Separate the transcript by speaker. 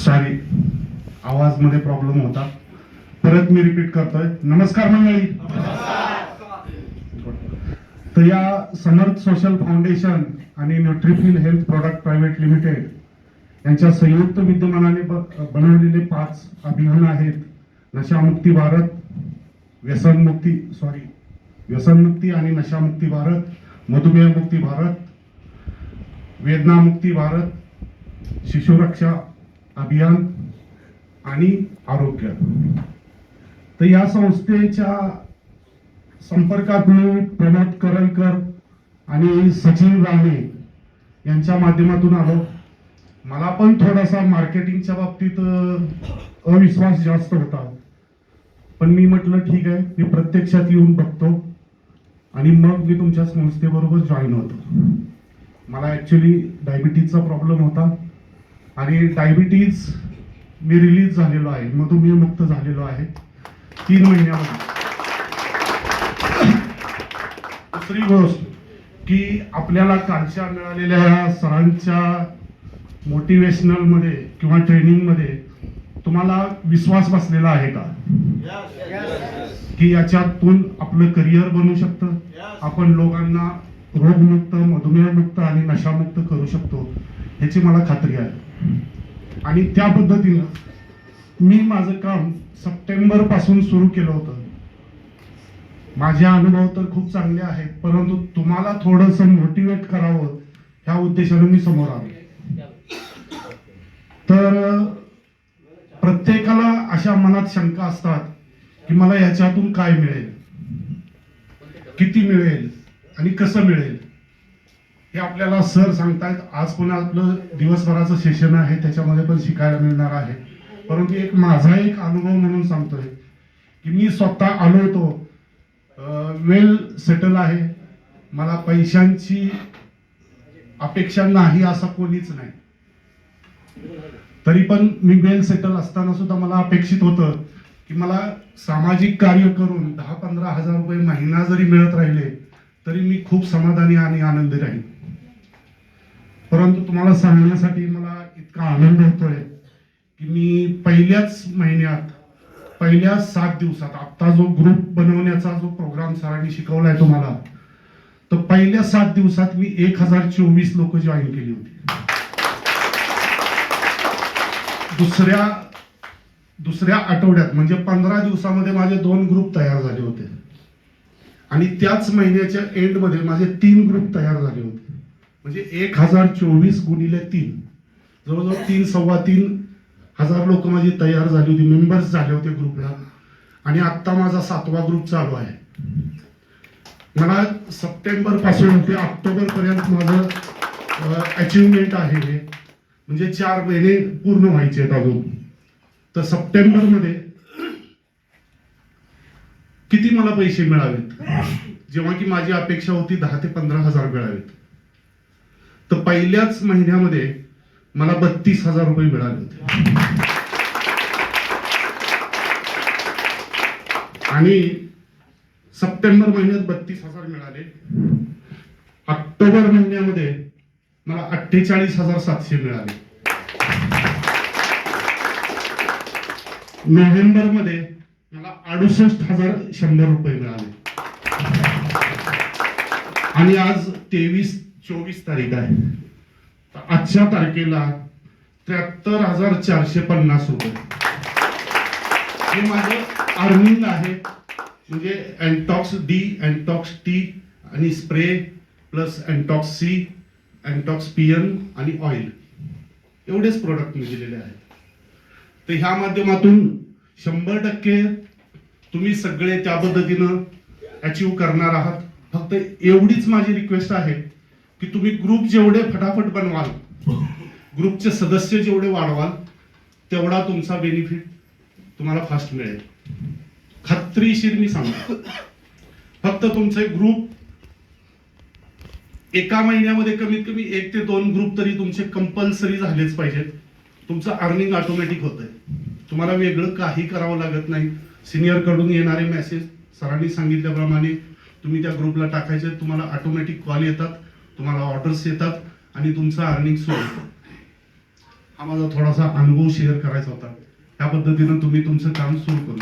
Speaker 1: Sorry आवाजमध्ये problem होता. परत मी repeat करतोय. नमस्कार मंडळी. तर या समर्थ सोशल फाउंडेशन आणि Nutrifil health product private limited यांच्या संयुक्त विद्यमानाने ब- बनवलेले पाच अभियान आहेत. नशामुक्ती भारत व्यसनमुक्ती सॉरी व्यसनमुक्ती आणि नशामुक्ती भारत मधुमेहमुक्ती भारत वेदनामुक्ती भारत शिशुरक्षा अभियान आणि आरोग्य. तर या संस्थेच्या संपर्कात मी प्रमोद करलकर आणि सचिन राणे यांच्या माध्यमातून आलो. मला पण थोडासा मार्केटिंगच्या बाबतीत अविश्वास जास्त होता. पण मी म्हटलं ठीक आहे मी प्रत्यक्षात येऊन बघतो. आणि मग मी तुमच्या संस्थेबरोबर जॉईन होतो. मला ॲक्च्युली डायबिटीजचा प्रॉब्लेम होता. आणि डायबिटीज मी रिलीज झालेलो आहे मधुमेह मुक्त झालेलो आहे. तीन महिन्यामध्ये. दुसरी गोष्ट की आपल्याला कालच्या मिळालेल्या सरांच्या मोटिवेशनलमध्ये किंवा ट्रेनिंगमध्ये तुम्हाला विश्वास बसलेला आहे का? की याच्यातून आपलं करिअर बनू शकतं? आपण लोकांना रोगमुक्त मधुमेहमुक्त आणि नशामुक्त करू शकतो याची मला खात्री आहे. आणि त्या पद्धतीनं मी माझं काम सप्टेंबरपासून सुरू केलं होतं. माझे अनुभव तर खूप चांगले आहेत परंतु तुम्हाला थोडंसं मोटिवेट करावं ह्या उद्देशाने मी समोर आलो. तर प्रत्येकाला अशा मनात शंका असतात की मला याच्यातून काय मिळेल? किती मिळेल? आणि कसं मिळेल? हे आपल्याला सर सांगतायत आज पुन्हा आपलं दिवसभराचं सेशन आहे त्याच्यामध्ये पण शिकायला मिळणार आहे. परंतु एक माझा एक अनुभव म्हणून सांगतोय की मी स्वतः आलो होतो वेल सेटल आहे. मला पैशांची अपेक्षा नाही असा कोणीच नाही. तरी पण मी वेल सेटल असताना सुद्धा मला अपेक्षित होतं की मला सामाजिक कार्य करून दहा पंधरा हजार रुपये महिना जरी मिळत राहिले तरी मी खूप समाधानी आणि आनंदी राहील परंतु तुम्हाला सांगण्यासाठी मला इतका आनंद होतोय की मी पहिल्याच महिन्यात पहिल्या सात दिवसात आता जो ग्रुप बनवण्याचा जो प्रोग्राम सरांनी शिकवलाय तुम्हाला तर पहिल्या सात दिवसात मी एक हजार चोवीस लोक जॉईन केली होती. दुसऱ्या दुसऱ्या आठवड्यात म्हणजे पंधरा दिवसामध्ये माझे दोन ग्रुप तयार झाले होते. आणि त्याच महिन्याच्या एंडमध्ये माझे तीन ग्रुप तयार झाले होते. म्हणजे एक हजार चोवीस गुणिले तीन. जवळजवळ तीन सव्वा तीन हजार लोक माझी तयार झाली होती मेंबर्स झाले होते ग्रुपला आणि आत्ता माझा सातवा ग्रुप चालू आहे. मला सप्टेंबरपासून ते ऑक्टोबर पर्यंत माझं अचिव्हमेंट आहे हे. म्हणजे चार महिने पूर्ण व्हायचे आहेत अजून. तर सप्टेंबरमध्ये किती मला पैसे मिळावेत? जेव्हा की माझी अपेक्षा होती दहा ते पंधरा हजार मिळावेत. पहिल्याच महिन्यामध्ये मला बत्तीस हजार रुपये मिळाले होते. आणि सप्टेंबर महिन्यात बत्तीस हजार मिळाले. ऑक्टोबर महिन्यामध्ये मला अठ्ठेचाळीस हजार सातशे मिळाले. नोव्हेंबरमध्ये मला अडुसष्ट हजार शंभर रुपये मिळाले. आणि आज तेवीस चोवीस तारीख आहे. आजच्या तारखेला त्र्याहत्तर हजार चारशे पन्नास रुपये. हे माझं अर्निंग आहे. म्हणजे अँटॉक्स डी अँटॉक्स टी आणि spray plus Antox C Antox पियन आणि ऑइल एवढेच प्रोडक्ट मी दिलेले आहेत. तर ह्या माध्यमातून शंभर टक्के तुम्ही सगळे त्या पद्धतीनं अचीव करणार आहात. फक्त एवढीच माझी रिक्वेस्ट आहे. की तुम्ही ग्रुप जेवढे फटाफट बनवाल ग्रुपचे सदस्य जेवढे वाढवाल तेवढा तुमचा बेनिफिट तुम्हाला फास्ट मिळेल. खात्रीशीर मी सांगतो. फक्त तुमचे ग्रुप एका महिन्यामध्ये कमीत कमी एक ते दोन ग्रुप तरी तुमचे कंपल्सरी झालेच पाहिजेत. तुमचं अर्निंग ऑटोमॅटिक होतंय. तुम्हाला वेगळं काही करावं लागत नाही. सिनियरकडून येणारे मेसेज सरांनी सांगितल्याप्रमाणे तुम्ही त्या ग्रुपला टाकायचे तुम्हाला ऑटोमॅटिक कॉल येतात. तुम्हाला ऑर्डर्स येतात आणि तुमचं अर्निंग सुरू होतं हा माझा थोडासा अनुभव शेअर करायचा होता. त्या पद्धतीनं तुम्ही तुमचं काम सुरू करू